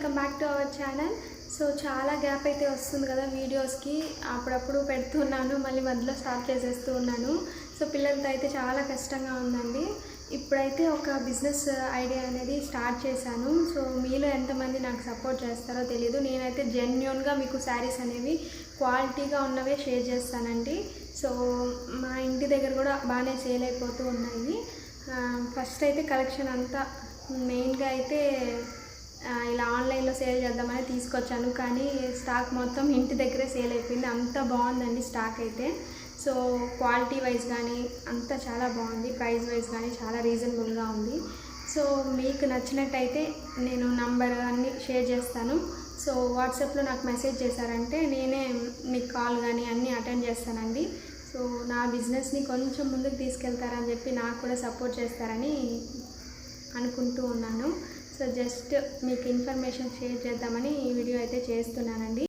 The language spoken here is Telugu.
Welcome back to our channel so చాలా గ్యాప్ అయితే వస్తుంది కదా వీడియోస్కి అప్పుడప్పుడు పెడుతున్నాను మళ్ళీ మధ్యలో స్టార్ట్ చేసేస్తూ ఉన్నాను. సో పిల్లలతో అయితే చాలా కష్టంగా ఉందండి. ఇప్పుడైతే ఒక బిజినెస్ ఐడియా అనేది స్టార్ట్ చేశాను. సో మీలో ఎంతమంది నాకు సపోర్ట్ చేస్తారో తెలియదు నేనైతే జెన్యున్గా మీకు శారీస్ అనేవి క్వాలిటీగా ఉన్నవే షేర్ చేస్తానండి. సో మా ఇంటి దగ్గర కూడా బాగానే సేల్ అయిపోతూ ఉన్నాయి. ఫస్ట్ అయితే కలెక్షన్ అంతా మెయిన్గా అయితే ఇలా ఆన్లైన్లో సేల్ చేద్దామని తీసుకొచ్చాను కానీ స్టాక్ మొత్తం ఇంటి దగ్గరే సేల్ అయిపోయింది. అంత బాగుందండి స్టాక్ అయితే. సో క్వాలిటీ వైజ్ కానీ అంతా చాలా బాగుంది. ప్రైస్ వైజ్ కానీ చాలా రీజనబుల్గా ఉంది. సో మీకు నచ్చినట్టయితే నేను నంబర్ అన్నీ షేర్ చేస్తాను. సో వాట్సాప్లో నాకు మెసేజ్ చేశారంటే నేనే మీకు కాల్ కానీ అన్నీ అటెండ్ చేస్తానండి. సో నా బిజినెస్ని కొంచెం ముందుకు తీసుకెళ్తారని చెప్పి నాకు కూడా సపోర్ట్ చేస్తారని అనుకుంటూ ఉన్నాను. సో జస్ట్ మీకు ఇన్ఫర్మేషన్ షేర్ చేద్దామని ఈ వీడియో అయితే చేస్తున్నానండి.